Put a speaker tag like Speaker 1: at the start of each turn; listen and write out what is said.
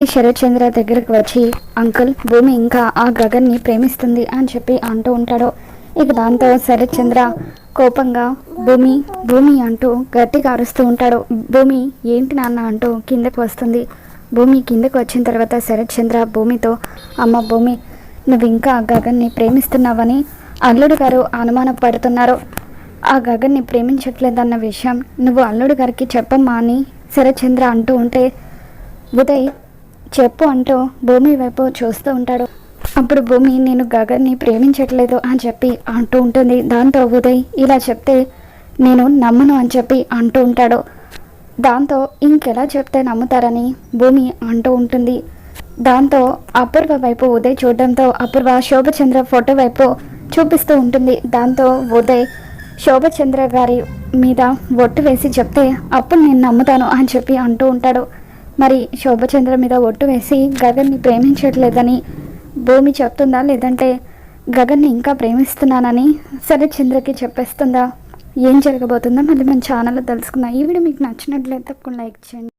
Speaker 1: శరత్చంద్ర దగ్గరకు వచ్చి అంకుల్ భూమి ఇంకా ఆ గగన్ని ప్రేమిస్తుంది అని చెప్పి అంటూ ఉంటాడు. ఇక దాంతో శరత్ చంద్ర కోపంగా భూమి భూమి అంటూ గట్టిగా అరుస్తూ ఉంటాడు. భూమి ఏంటి నాన్న? అంటూ కిందకు వస్తుంది. భూమి కిందకు వచ్చిన తర్వాత శరత్చంద్ర భూమితో అమ్మ భూమి నువ్వు ఇంకా ఆ గగన్ని ప్రేమిస్తున్నావని అల్లుడు గారు అనుమానం పడుతున్నారు. ఆ గగన్ని ప్రేమించట్లేదన్న విషయం నువ్వు అల్లుడు గారికి చెప్పమ్మా అని శరత్చంద్ర అంటూ ఉంటే ఉదయ్ చెప్పు అంటూ భూమి వైపు చూస్తూ ఉంటాడు. అప్పుడు భూమి నేను గగన్ని ప్రేమించట్లేదు అని చెప్పి అంటూ ఉంటుంది. దాంతో ఉదయ్ ఇలా చెప్తే నేను నమ్మను అని చెప్పి అంటూ ఉంటాడు. దాంతో ఇంకెలా చెప్తే నమ్ముతారని భూమి అంటూ ఉంటుంది. దాంతో అపూర్వ వైపు ఉదయ్ చూడడంతో అపూర్వ శోభచంద్ర ఫోటో వైపు చూపిస్తూ ఉంటుంది. దాంతో ఉదయ్ శోభచంద్ర గారి మీద ఒట్టు వేసి చెప్తే అప్పుడు నేను నమ్ముతాను అని చెప్పి అంటూ ఉంటాడు. మరి శోభచంద్ర మీద ఒట్టు వేసి గగన్ని ప్రేమించట్లేదని భూమి చెప్తుందా? లేదంటే గగన్ని ఇంకా ప్రేమిస్తున్నానని సరే చంద్రకి చెప్పేస్తుందా? ఏం జరగబోతుందో మళ్ళీ మన ఛానల్లో తెలుసుకుందాం. ఈ వీడియో మీకు నచ్చినట్లయితే తప్పకుండా లైక్ చేయండి.